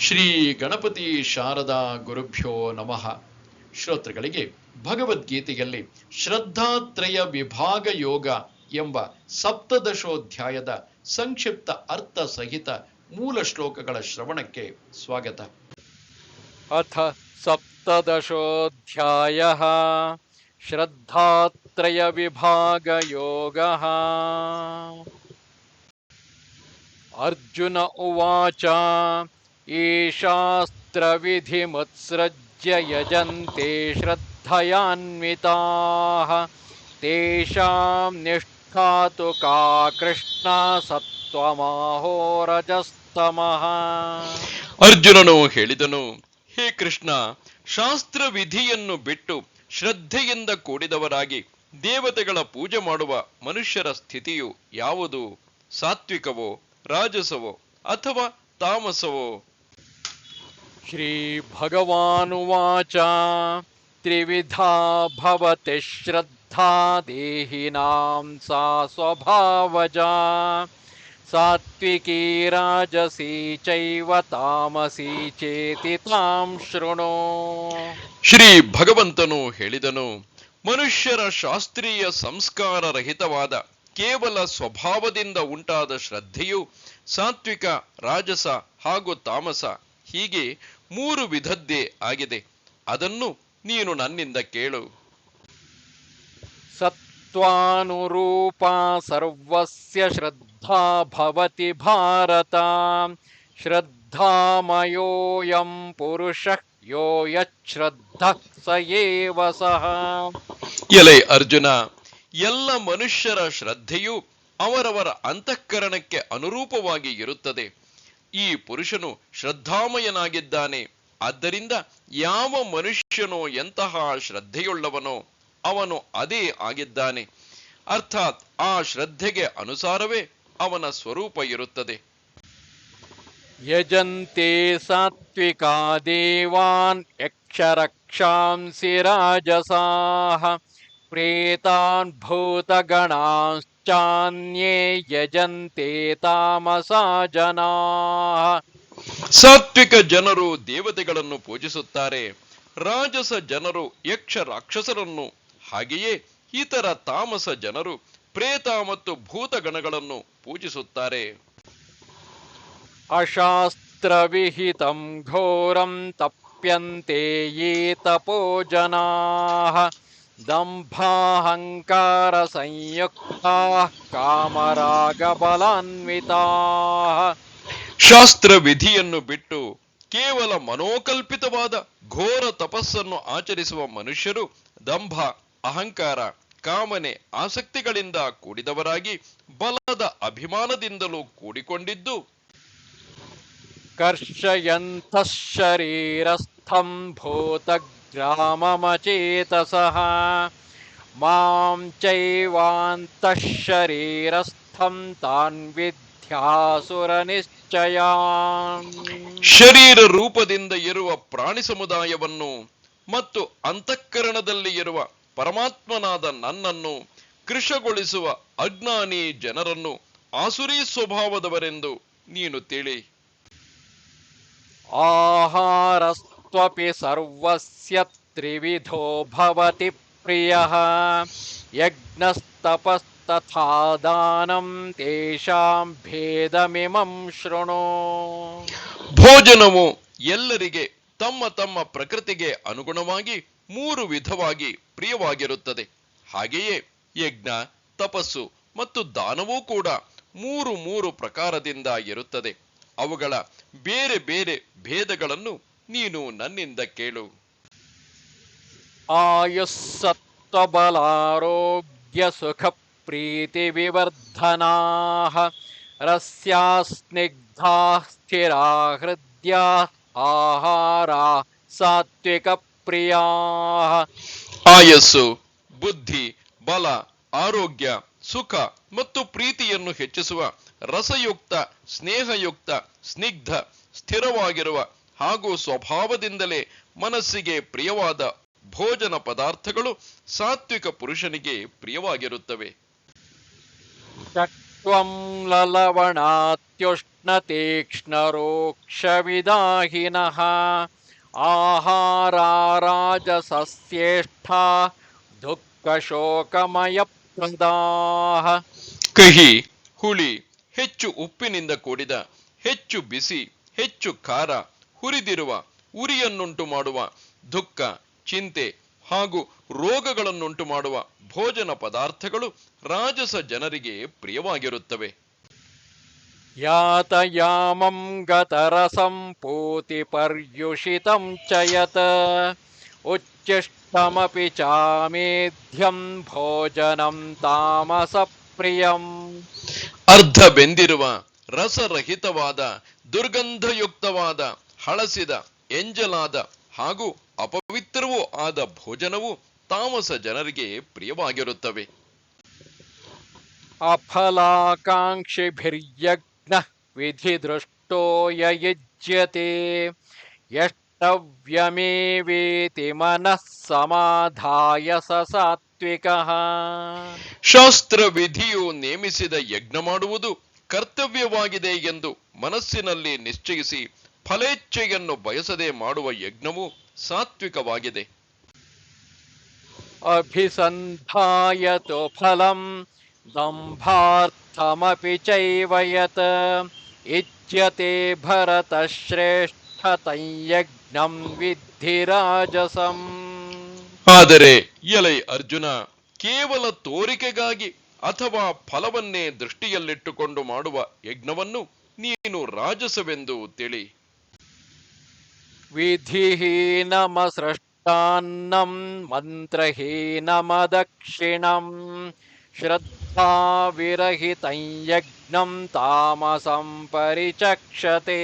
ಶ್ರೀ ಗಣಪತಿ ಶಾರದಾ ಗುರುಭ್ಯೋ ನಮಃ. ಶ್ರೋತೃಗಳಿಗೆ ಭಗವದ್ಗೀತೆಯಲ್ಲಿ ಶ್ರದ್ಧಾತ್ರಯ ವಿಭಾಗ ಯೋಗ ಎಂಬ ಸಪ್ತದಶೋಧ್ಯಾಯದ ಸಂಕ್ಷಿಪ್ತ ಅರ್ಥ ಸಹಿತ ಮೂಲ ಶ್ಲೋಕಗಳ ಶ್ರವಣಕ್ಕೆ ಸ್ವಾಗತ. ಅಥ ಸಪ್ತದಶೋಧ್ಯಾಯ ಶ್ರದ್ಧಾತ್ರಯ ವಿಭಾಗ ಯೋಗ. ಅರ್ಜುನ ಉವಾಚ उवाच ईशास्त्रविधिमुत्सृज्य यजन्ते श्रद्धयान्विताः तेषां निष्ठा तु का कृष्णा सत्त्वमाहोरजस्तमः ಅರ್ಜುನನು ಹೇಳಿದನು ಹೇ ಕೃಷ್ಣ ಶಾಸ್ತ್ರ ವಿಧಿಯನ್ನು ಬಿಟ್ಟು ಶ್ರದ್ಧೆಯಿಂದ ಕೂಡಿದವರಾಗಿ ದೇವತೆಗಳ ಪೂಜೆ ಮಾಡುವ ಮನುಷ್ಯರ ಸ್ಥಿತಿಯು ಯಾವುದು ಸಾತ್ವಿಕವೋ ರಾಜಸವೋ ಅಥವಾ ತಾಮಸವೋ श्रीभगवानुवाच त्रिविधा भवति श्रद्धा देहिनां सा स्वभावजा सात्विकी राजसी चैव तामसी चेति तां शृणु ಶ್ರೀ ಭಗವಂತನು ಹೇಳಿದನು ಮನುಷ್ಯರ ಶಾಸ್ತ್ರೀಯ ಸಂಸ್ಕಾರ ರಹಿತವಾದ ಕೇವಲ ಸ್ವಭಾವದಿಂದ ಉಂಟಾದ ಶ್ರದ್ಧೆಯು ಸಾತ್ವಿಕ ರಾಜಸ ಹಾಗೂ ತಾಮಸ ಹೀಗೆ ಮೂರು ವಿಧದ್ದೇ ಆಗಿದೆ. ಅದನ್ನು ನೀನು ನನ್ನಿಂದ ಕೇಳು. ಸತ್ವಾನುರೂಪಾ ಸರ್ವಸ್ಯ ಶ್ರದ್ಧಾ ಭವತಿ ಭಾರತ. ಶ್ರದ್ಧಾಮಯೋಯಂ ಪುರುಷಃ ಯೋ ಯಶ್ರದ್ಧ ಸಯೇವ ಸಹ. ಎಲೆ ಅರ್ಜುನ ಎಲ್ಲ ಮನುಷ್ಯರ ಶ್ರದ್ಧೆಯು ಅವರವರ ಅಂತಃಕರಣಕ್ಕೆ ಅನುರೂಪವಾಗಿ ಇರುತ್ತದೆ. ಈ ಪುರುಷನು ಶ್ರದ್ಧಾಮಯನಾಗಿದ್ದಾನೆ. ಆದ್ದರಿಂದ ಯಾವ ಮನುಷ್ಯನೋ ಎಂತಹ ಶ್ರದ್ಧೆಯುಳ್ಳವನೋ ಅವನು ಅದೇ ಆಗಿದ್ದಾನೆ. ಅರ್ಥಾತ್ ಆ ಶ್ರದ್ಧೆಗೆ ಅನುಸಾರವೇ ಅವನ ಸ್ವರೂಪ ಇರುತ್ತದೆ. ಯಜಂತೆ ಸಾತ್ವಿಕಾ ದೇವಾನ್ ಯಕ್ಷರಕ್ಷಾಂಸಿ ರಾಜಸಾಹ. प्रेतान् भूतगणाश्चान्ये यजन्ते तामसा जनाः ಸಾತ್ವಿಕ ಜನರು ದೇವತೆಗಳನ್ನು ಪೂಜಿಸುತ್ತಾರೆ ರಾಜಸ ಜನರು ಯಕ್ಷ ರಾಕ್ಷಸರನ್ನು ಹಾಗೆಯೇ ಇತರ ತಾಮಸ ಜನರು ಪ್ರೇತ ಮತ್ತು ಭೂತಗಣಗಳನ್ನು ಪೂಜಿಸುತ್ತಾರೆ अशास्त्रविहितं घोरं तप्यन्ते ये तपो जनाः दम्भाहङ्कारसंयुक्ताः कामरागबलान्विताः ಶಾಸ್ತ್ರ ವಿಧಿಯನ್ನು ಬಿಟ್ಟು ಕೇವಲ ಮನೋಕಲ್ಪಿತವಾದ ಘೋರ ತಪಸ್ಸನ್ನು ಆಚರಿಸುವ ಮನುಷ್ಯರು ದಂಭ ಅಹಂಕಾರ ಕಾಮನೆ ಆಸಕ್ತಿಗಳಿಂದ ಕೂಡಿದವರಾಗಿ ಬಲದ ಅಭಿಮಾನದಿಂದಲೂ ಕೂಡಿಕೊಂಡಿದ್ದು कर्षयन्तः शरीरस्थं भूतग्राममचेतसः मां चैवान्तः शरीरस्थं तान् विद्यासुरनिश्चयान् ಶರೀರ ರೂಪದಿಂದ ಇರುವ ಪ್ರಾಣಿ ಸಮುದಾಯವನ್ನು ಮತ್ತು ಅಂತಃಕರಣದಲ್ಲಿ ಇರುವ ಪರಮಾತ್ಮನಾದ ನನ್ನನ್ನು ಕೃಶಗೊಳಿಸುವ ಅಜ್ಞಾನಿ ಜನರನ್ನು ಆಸುರಿ ಸ್ವಭಾವದವರೆಂದು ನೀನು ತಿಳಿ आहारस्त्वपि सर्वस्य त्रिविधो भवति प्रियः यज्ञस्तपस्तथा दानं तेषां भेदमिमं शृणु ಭೋಜನವು ಎಲ್ಲರಿಗೆ ತಮ್ಮ ತಮ್ಮ ಪ್ರಕೃತಿಗೆ ಅನುಗುಣವಾಗಿ ಮೂರು ವಿಧವಾಗಿ ಪ್ರಿಯವಾಗಿರುತ್ತದೆ ಹಾಗೆಯೇ ಯಜ್ಞ ತಪಸ್ಸು ಮತ್ತು ದಾನವೂ ಕೂಡ ಮೂರು ಮೂರು ಪ್ರಕಾರದಿಂದ ಇರುತ್ತದೆ ಅವುಗಳ ಬೇರೆ ಬೇರೆ ಭೇದಗಳನ್ನು ನೀನು ನನ್ನಿಂದ ಕೇಳು. ಆಯುಸ್ಸತ್ವಬಲಾರೋಗ್ಯ ಸುಖ ಪ್ರೀತಿ ವಿವರ್ಧನಾ ರಸ್ಯಾಸ್ನಿಗ್ಧಾ ಸ್ಥಿರಾ ಹೃದಯ ಆಹಾರ ಸಾತ್ವಿಕ ಪ್ರಿಯಾ ಆಯಸ್ಸು ಬುದ್ಧಿ ಬಲ ಆರೋಗ್ಯ ಸುಖ ಮತ್ತು ಪ್ರೀತಿಯನ್ನು ಹೆಚ್ಚಿಸುವ ರಸಯುಕ್ತ ಸ್ನೇಹಯುಕ್ತ ಸ್ನಿಗ್ಧ ಸ್ಥಿರವಾಗಿರುವ ಹಾಗೂ ಸ್ವಭಾವದಿಂದಲೇ ಮನಸ್ಸಿಗೆ ಪ್ರಿಯವಾದ ಭೋಜನ ಪದಾರ್ಥಗಳು ಸಾತ್ವಿಕ ಪುರುಷನಿಗೆ ಪ್ರಿಯವಾಗಿರುತ್ತವೆ. ಲಲವಣಾತ್ಯುಷ್ಣತೀಕ್ಷ್ಣ ರೋಕ್ಷವಿದಾಹಿನಃ ದುಃಖ ದುಃಖಶೋಕಮಯ ಪ್ರದಾಹ ಕಹಿ ಹುಳಿ ಹೆಚ್ಚು ಉಪ್ಪಿನಿಂದ ಕೂಡಿದ ಹೆಚ್ಚು ಬಿಸಿ ಹೆಚ್ಚು ಖಾರ ಹುರಿದಿರುವ ಉರಿಯನ್ನುಂಟು ಮಾಡುವ ದುಃಖ ಚಿಂತೆ ಹಾಗೂ ರೋಗಗಳನ್ನುಂಟು ಮಾಡುವ ಭೋಜನ ಪದಾರ್ಥಗಳು ರಾಜಸ ಜನರಿಗೆ ಪ್ರಿಯವಾಗಿರುತ್ತವೆ. ಯಾತಯಾಮಂ ಗತರಸಂ ಪೂತಿ ಪರ್ಯುಷಿತಂ ಚಯತ ಉಚ್ಚಿಷ್ಟಮಪಿ ಚಾಮೇಧ್ಯಂ ಭೋಜನಂ ತಾಮಸಪ್ರಿಯಂ ಅರ್ಧ ಬೆಂದಿರುವ ರಸರಹಿತವಾದ ದುರ್ಗಂಧಯುಕ್ತವಾದ ಹಳಸಿದ ಎಂಜಲಾದ ಹಾಗೂ ಅಪವಿತ್ರವೂ ಆದ ಭೋಜನವು ತಾಮಸ ಜನರಿಗೆ ಪ್ರಿಯವಾಗಿರುತ್ತವೆ. ಅಫಲಾಕಾಂಕ್ಷಿಭಿರ್ಯಜ್ಞಃ ಯಜ್ಯತೆ ಯಯುಜ್ಯತೆ ಎಷ್ಟವ್ಯಮೇವೇತಿ ಮನಃ ಸಮಾಧಾಯ ಸ ಸಾತ್ವಿಕ. ಶಾಸ್ತ್ರ ವಿಧಿಯು ನೇಮಿಸಿದ ಯಜ್ಞ ಮಾಡುವುದು ಕರ್ತವ್ಯವಾಗಿದೆ ಎಂದು ಮನಸ್ಸಿನಲ್ಲಿ ನಿಶ್ಚಯಿಸಿ ಫಲೇಚ್ಛೆಯನ್ನು ಬಯಸದೆ ಮಾಡುವ ಯಜ್ಞವು ಸಾತ್ವಿಕವಾಗಿದೆ. ಅಭಿಸಂಧಾಯತು ಫಲಂ ದಂಭಾರ್ಥಮಪಿ ಚೈವಯತ ಇಚ್ಯತೆ ಭರತಶ್ರೇಷ್ಠ ತೈಯಜ್ಞಂ ವಿದ್ಧಿ ರಾಜಸಂ. ಆದರೆ ಎಲೈ ಅರ್ಜುನ ಕೇವಲ ತೋರಿಕೆಗಾಗಿ ಅಥವಾ ಫಲವನ್ನೇ ದೃಷ್ಟಿಯಲ್ಲಿಟ್ಟುಕೊಂಡು ಮಾಡುವ ಯಜ್ಞವನ್ನು ನೀನು ರಾಜಸವೆಂದು ತಿಳಿ. ವಿಧಿಹೀನಮಸೃಷ್ಟಾನ್ನಂ ಮಂತ್ರಹೀನಮ ದಕ್ಷಿಣಂ ಯಜ್ಞಂ ತಾಮಸಂ ಪರಿಚಕ್ಷತೆ.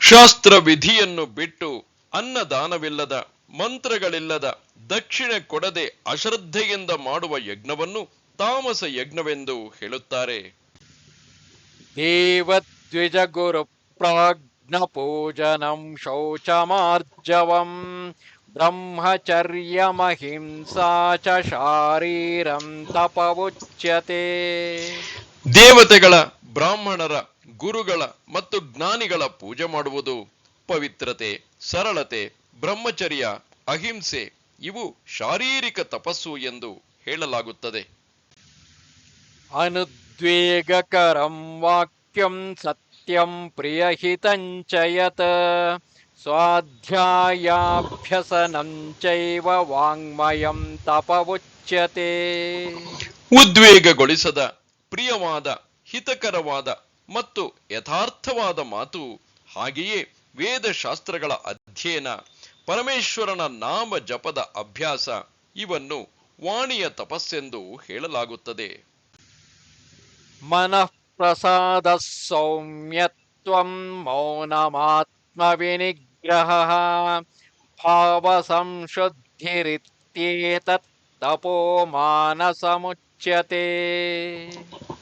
ಶಾಸ್ತ್ರ ವಿಧಿಯನ್ನು ಬಿಟ್ಟು ಅನ್ನದಾನವಿಲ್ಲದ ಮಂತ್ರಗಳಿಲ್ಲದ ದಕ್ಷಿಣೆ ಕೊಡದೆ ಅಶ್ರದ್ಧೆಯಿಂದ ಮಾಡುವ ಯಜ್ಞವನ್ನು ತಾಮಸ ಯಜ್ಞವೆಂದು ಹೇಳುತ್ತಾರೆ. ದೇವದ್ವಿಜ ಗುರು ಪ್ರಾಜ್ಞ ಪೂಜನಂ ಶೌಚಮಾರ್ಜವಂ. ಬ್ರಹ್ಮಚರ್ಯಮಹಿಂಸಾ ಚ ಶಾರೀರಂ ತಪವುಚ್ಯತೆ ದೇವತೆಗಳ ಬ್ರಾಹ್ಮಣರ ಗುರುಗಳ ಮತ್ತು ಜ್ಞಾನಿಗಳ ಪೂಜೆ ಮಾಡುವುದು ಪವಿತ್ರತೆ ಸರಳತೆ ಬ್ರಹ್ಮಚರ್ಯ ಅಹಿಂಸೆ ಇವು ಶಾರೀರಿಕ ತಪಸ್ಸು ಎಂದು ಹೇಳಲಾಗುತ್ತದೆ. ಅನುದ್ವೇಗಕರಂ ವಾಕ್ಯಂ ಸತ್ಯಂ ಪ್ರಿಯಹಿತಂ ಚ ಯತ್ ಸ್ವಾಧ್ಯಾಯಾಭ್ಯಸನಂ ಚೈವ ವಾಂಗ್ಮಯಂ ತಪವುಚ್ಯತೆ ಉದ್ವೇಗಗೊಳಿಸದ ಪ್ರಿಯವಾದ ಹಿತಕರವಾದ ಮತ್ತು ಯಥಾರ್ಥವಾದ ಮಾತು ಹಾಗೆಯೇ ವೇದಶಾಸ್ತ್ರಗಳ ಅಧ್ಯಯನ ಪರಮೇಶ್ವರನ ನಾಮ ಜಪದ ಅಭ್ಯಾಸ ಇವನ್ನು ವಾಣಿಯ ತಪಸ್ಸೆಂದು ಹೇಳಲಾಗುತ್ತದೆ. ಮನಃ ಪ್ರಸಾದ ಸೌಮ್ಯತ್ವಂ ಮೌನಮಾತ್ಮವಿನಿಗ್ರಹ ಭಾವ ಸಂಶುದ್ಧಿರಿತ್ಯೇತತ್ ತಪೋ ಮಾನಸಮುಚ್ಯತೆ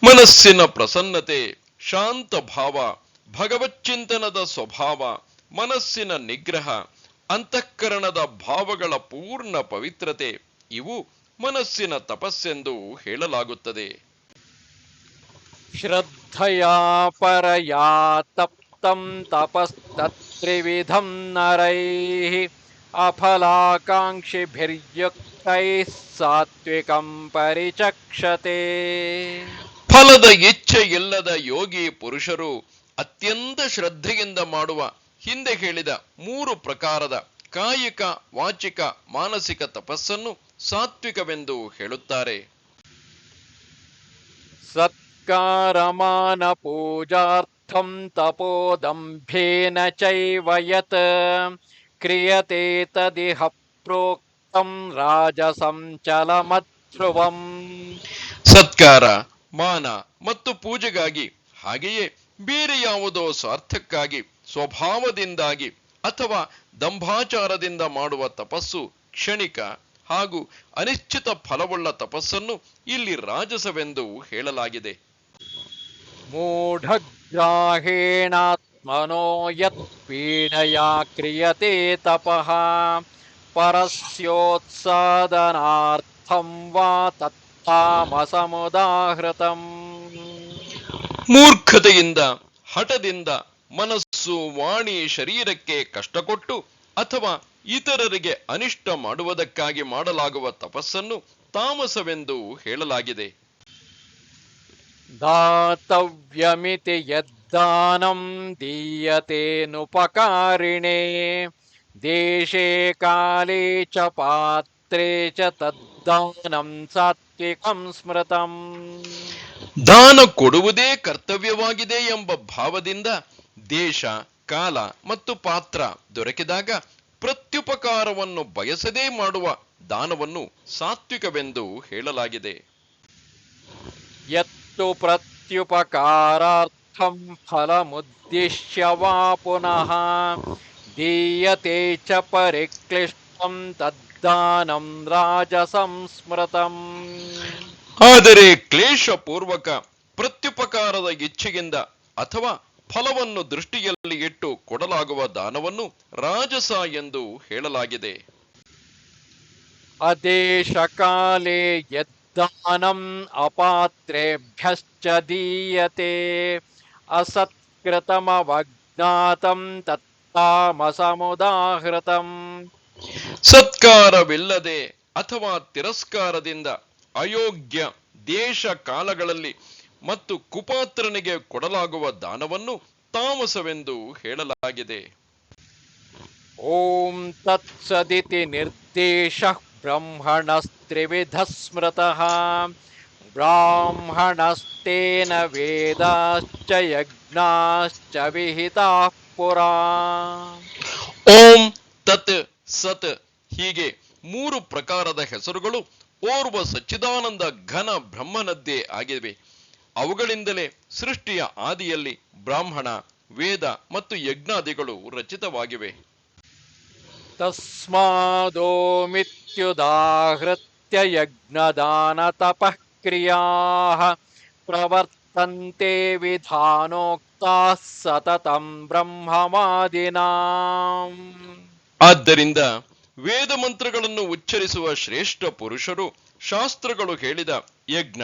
ಮನಸ್ಸಿನ ಪ್ರಸನ್ನತೆ ಶಾಂತ ಭಾವ ಭಗವಚ್ಚಿಂತನದ ಸ್ವಭಾವ ಮನಸ್ಸಿನ ನಿಗ್ರಹ ಅಂತಃಕರಣದ ಭಾವಗಳ ಪೂರ್ಣ ಪವಿತ್ರತೆ ಇವು ಮನಸ್ಸಿನ ತಪಸ್ಸೆಂದು ಹೇಳಲಾಗುತ್ತದೆ ಶ್ರದ್ಧಯಾ ಪರಯಾ ತಪ್ತಂ ತಪಸ್ತತ್ರಿವಿಧಂ ನರೈಃ ಅಫಲಾಕಾಂಕ್ಷಿಭಿರ್ಯುಕ್ತೈಃ ಸಾತ್ವಿಕಂ ಪರಿಚಕ್ಷತೆ. ಫಲದ ಇಚ್ಛೆ ಇಲ್ಲದ ಯೋಗಿ ಪುರುಷರು ಅತ್ಯಂತ ಶ್ರದ್ಧೆಯಿಂದ ಮಾಡುವ ಹಿಂದೆ ಹೇಳಿದ ಮೂರು ಪ್ರಕಾರದ ಕಾಯಿಕ ವಾಚಿಕ ಮಾನಸಿಕ ತಪಸ್ಸನ್ನು ಸಾತ್ವಿಕವೆಂದು ಹೇಳುತ್ತಾರೆ. ಸತ್ಕಾರಮಾನ ಪೂಜಾರ್ಥಂ ತಪೋದಂಭೇನ ಯತ್ ಕ್ರಿಯತೆ ತದಿಹ ಪ್ರೋಕ್ತಂ ರಾಜಸಂ ಚಲಮಧ್ರುವಂ ಸತ್ಕಾರ ಮಾನ ಮತ್ತು ಪೂಜೆಗಾಗಿ ಹಾಗೆಯೇ ಬೇರೆ ಯಾವುದೋ ಸ್ವಾರ್ಥಕ್ಕಾಗಿ ಸ್ವಭಾವದಿಂದಾಗಿ ಅಥವಾ ದಂಭಾಚಾರದಿಂದ ಮಾಡುವ ತಪಸ್ಸು ಕ್ಷಣಿಕ ಹಾಗೂ ಅನಿಶ್ಚಿತ ಫಲವುಳ್ಳ ತಪಸ್ಸನ್ನು ಇಲ್ಲಿ ರಾಜಸವೆಂದು ಹೇಳಲಾಗಿದೆ. ಪೀಡೆಯ ಕ್ರಿಯತೆ ತಪಃ ಪರಸ್ಯೋತ್ಸಾದನಾರ್ಥಂ ವಾ ತತ್ತಾಮಸಮುದಾಹೃತಂ ಮೂರ್ಖತೆಯಿಂದ ಹಠದಿಂದ ಮನಸ್ಸು ವಾಣಿ ಶರೀರಕ್ಕೆ ಕಷ್ಟ ಕೊಟ್ಟು ಅಥವಾ ಇತರರಿಗೆ ಅನಿಷ್ಟ ಮಾಡುವುದಕ್ಕಾಗಿ ಮಾಡಲಾಗುವ ತಪಸ್ಸನ್ನು ತಾಮಸವೆಂದು ಹೇಳಲಾಗಿದೆ. दातव्यमिति यद्दानं दीयतेऽनुपकारिणे देशे काले च पात्रे च तद्दानं सात्विकं स्मृतम् ದಾನ ಕೊಡುವುದೇ ಕರ್ತವ್ಯವಾಗಿದೆ ಎಂಬ ಭಾವದಿಂದ ದೇಶ ಕಾಲ ಮತ್ತು ಪಾತ್ರ ದೊರಕಿದಾಗ ಪ್ರತ್ಯುಪಕಾರವನ್ನು ಬಯಸದೇ ಮಾಡುವ ದಾನವನ್ನು ಸಾತ್ವಿಕವೆಂದು ಹೇಳಲಾಗಿದೆ यत्तु प्रत्युपकारार्थं फलमुद्दिश्य वा पुनः दीयते च परिक्लिष्टं तद्दानं राजसंस्मृतम् ಆದರೆ ಕ್ಲೇಶಪೂರ್ವಕ ಪ್ರತ್ಯುಪಕಾರದ ಇಚ್ಛೆಯಿಂದ ಅಥವಾ ಫಲವನ್ನು ದೃಷ್ಟಿಯಲ್ಲಿ ಇಟ್ಟು ಕೊಡಲಾಗುವ ದಾನವನ್ನು ರಾಜಸ ಎಂದು ಹೇಳಲಾಗಿದೆ अदेशकाले यद्दानम् अपात्रेभ्यश्च दीयते असत्कृतमवज्ञातं तत्तामसमुदाहृतम् ಸತ್ಕಾರವಿಲ್ಲದೆ ಅಥವಾ ತಿರಸ್ಕಾರದಿಂದ ಅಯೋಗ್ಯ ದೇಶ ಕಾಲಗಳಲ್ಲಿ ಮತ್ತು ಕುಪಾತ್ರನಿಗೆ ಕೊಡಲಾಗುವ ದಾನವನ್ನು ತಾಮಸವೆಂದು ಹೇಳಲಾಗಿದೆ ॐ तत्सदिति निर्देशः ब्रह्मणस्त्रिविधः स्मृतः ब्राह्मणस्तेन वेदाश्च यज्ञाश्च विहिताः पुरा ಓಂ ತತ್ ಸತ್ ಹೀಗೆ ಮೂರು ಪ್ರಕಾರದ ಹೆಸರುಗಳು ಓರ್ವ ಸಚ್ಚಿದಾನಂದ ಘನ ಬ್ರಹ್ಮನದ್ದೇ ಆಗಿವೆ ಅವುಗಳಿಂದಲೇ ಸೃಷ್ಟಿಯ ಆದಿಯಲ್ಲಿ ಬ್ರಾಹ್ಮಣ ವೇದ ಮತ್ತು ಯಜ್ಞಾದಿಗಳು ರಚಿತವಾಗಿವೆ तस्मादोमित्युदाहृत्य यज्ञदानतपः क्रियाः प्रवर्तन्ते विधानोक्ताः सततं ब्रह्मवादिनाम् ಆದ್ದರಿಂದ ವೇದ ಮಂತ್ರಗಳನ್ನು ಉಚ್ಚರಿಸುವ ಶ್ರೇಷ್ಠ ಪುರುಷರು ಶಾಸ್ತ್ರಗಳು ಹೇಳಿದ ಯಜ್ಞ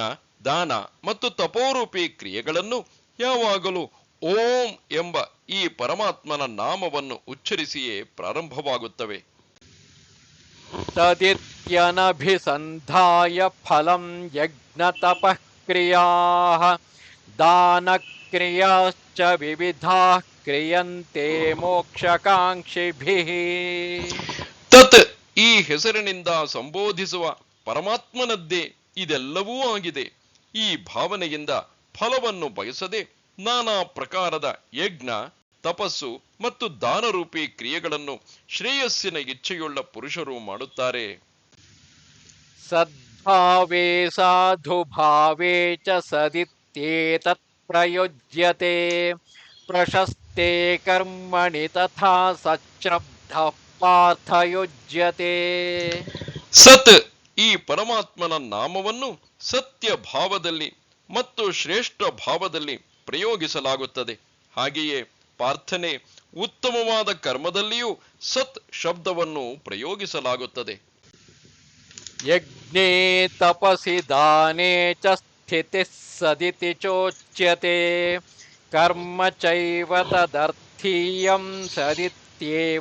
ದಾನ ಮತ್ತು ತಪೋರೂಪಿ ಕ್ರಿಯೆಗಳನ್ನು ಯಾವಾಗಲೂ ಓಂ ಎಂಬ ಈ ಪರಮಾತ್ಮನ ನಾಮವನ್ನು ಉಚ್ಚರಿಸಿಯೇ ಪ್ರಾರಂಭವಾಗುತ್ತವೆ. ತದಿತ್ಯನಭಿಸಂಧಾಯ ಫಲಂ ಯಜ್ಞ ಯಜ್ಞತಪಃ ದಾನ ಕ್ರಿಯಾಶ್ಚ ವಿವಿಧ ಕ್ರಿಯಂತೆ ಮೋಕ್ಷಕಾಂಕ್ಷಿಭಿ. ತತ್ ಈ ಹೆಸರಿನಿಂದ ಸಂಬೋಧಿಸುವ ಪರಮಾತ್ಮನದ್ದೇ ಇದೆಲ್ಲವೂ ಆಗಿದೆ. ಈ ಭಾವನೆಯಿಂದ ಫಲವನ್ನು ಬಯಸದೆ ನಾನಾ ಪ್ರಕಾರದ ಯಜ್ಞ ತಪಸ್ಸು ಮತ್ತು ದಾನರೂಪಿ ಕ್ರಿಯೆಗಳನ್ನು ಶ್ರೇಯಸ್ಸಿನ ಇಚ್ಛೆಯುಳ್ಳ ಪುರುಷರು ಮಾಡುತ್ತಾರೆ. ಸದ್ಭಾವೇ ಸಾಧು ಭಾವೇ ಚ ಸದಿತ್ಯೇತತ್ ಪ್ರಯೋಜ್ಯತೆ. ಪ್ರಶಸ್ತೆ ಕರ್ಮಣಿ ತಥಾ ಸಚ್ಛ್ರದ್ಧ ಪಾರ್ಥ ಯೋಜ್ಯತೆ. ಸತ್ ಈ ಪರಮಾತ್ಮನ ನಾಮವನ್ನು ಸತ್ಯ ಭಾವದಲ್ಲಿ ಮತ್ತು ಶ್ರೇಷ್ಠ ಭಾವದಲ್ಲಿ ಪ್ರಯೋಗಿಸಲಾಗುತ್ತದೆ. ಹಾಗೆಯೇ ಪ್ರಾರ್ಥನೆ ಉತ್ತಮವಾದ ಕರ್ಮದಲ್ಲಿಯೂ ಸತ್ ಶಬ್ದವನ್ನು ಪ್ರಯೋಗಿಸಲಾಗುತ್ತದೆ. ಯಜ್ಞೆ ತಪಸಿ ದಾನೇ ಚ ಸ್ಥಿತಿ ಸದಿತಿ ಚೋಚ್ಯತೆ. ಕರ್ಮ ಚೈವ ತದರ್ಥೀಯಂ ಸದಿತ್ಯೇವಾಭಿಧೀಯತೆ.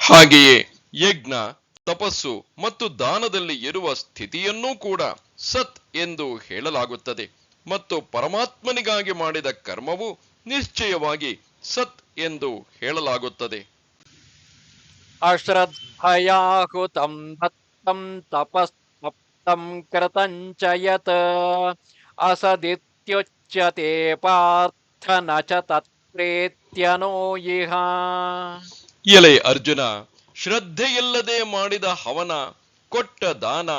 ಹಾಗೆಯೇ ಯಜ್ಞ ತಪಸ್ಸು ಮತ್ತು ದಾನದಲ್ಲಿ ಇರುವ ಸ್ಥಿತಿಯನ್ನೂ ಕೂಡ ಸತ್ ಎಂದು ಹೇಳಲಾಗುತ್ತದೆ. ಮತ್ತು ಪರಮಾತ್ಮನಿಗಾಗಿ ಮಾಡಿದ ಕರ್ಮವು ನಿಶ್ಚಯವಾಗಿ ಸತ್ ಎಂದು ಹೇಳಲಾಗುತ್ತದೆ. ಅಶ್ರದ್ಧಯಾಹುತಂ ದತ್ತಂ ತಪಸ್ತಪ್ತಂ ಕೃತಂಚಯತ್ ಅಸದಿತ್ಯುಚ್ಯತೆ ಪಾರ್ಥನ ಚ ತತ್ರೇತ್ಯನೋ ಇಹ. ಎಲೆ ಅರ್ಜುನ ಶ್ರದ್ಧೆಯಿಲ್ಲದೆ ಮಾಡಿದ ಹವನ ಕೊಟ್ಟ ದಾನ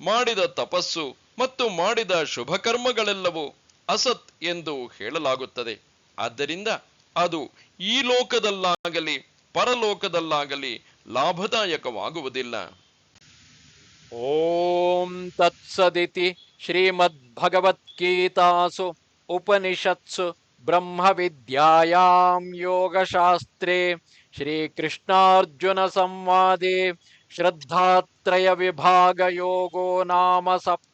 ಮಾಡಿದ ತಪಸ್ಸು ಮತ್ತು ಮಾಡಿದ ಶುಭಕರ್ಮಗಳೆಲ್ಲವೂ ಅಸತ್ ಎಂದು ಹೇಳಲಾಗುತ್ತದೆ. ಆದ್ದರಿಂದ ಅದು ಈ ಲೋಕದಲ್ಲಾಗಲಿ, ಪರಲೋಕದಲ್ಲಾಗಲಿ ಲಾಭದಾಯಕವಾಗುವುದಿಲ್ಲ. ಓಂ ತತ್ಸದಿತಿ ಶ್ರೀಮದ್ ಭಗವದ್ಗೀತಾಸು ಉಪನಿಷತ್ಸು ಬ್ರಹ್ಮವಿದ್ಯಾಯಾಂ ಯೋಗಶಾಸ್ತ್ರೇ ಶ್ರೀಕೃಷ್ಣಾರ್ಜುನ ಸಂವಾದೇ ಶ್ರದ್ಧಾತ್ರಯ ವಿಭಾಗ ಯೋಗೋ ನಾಮ ಸಪ್ತ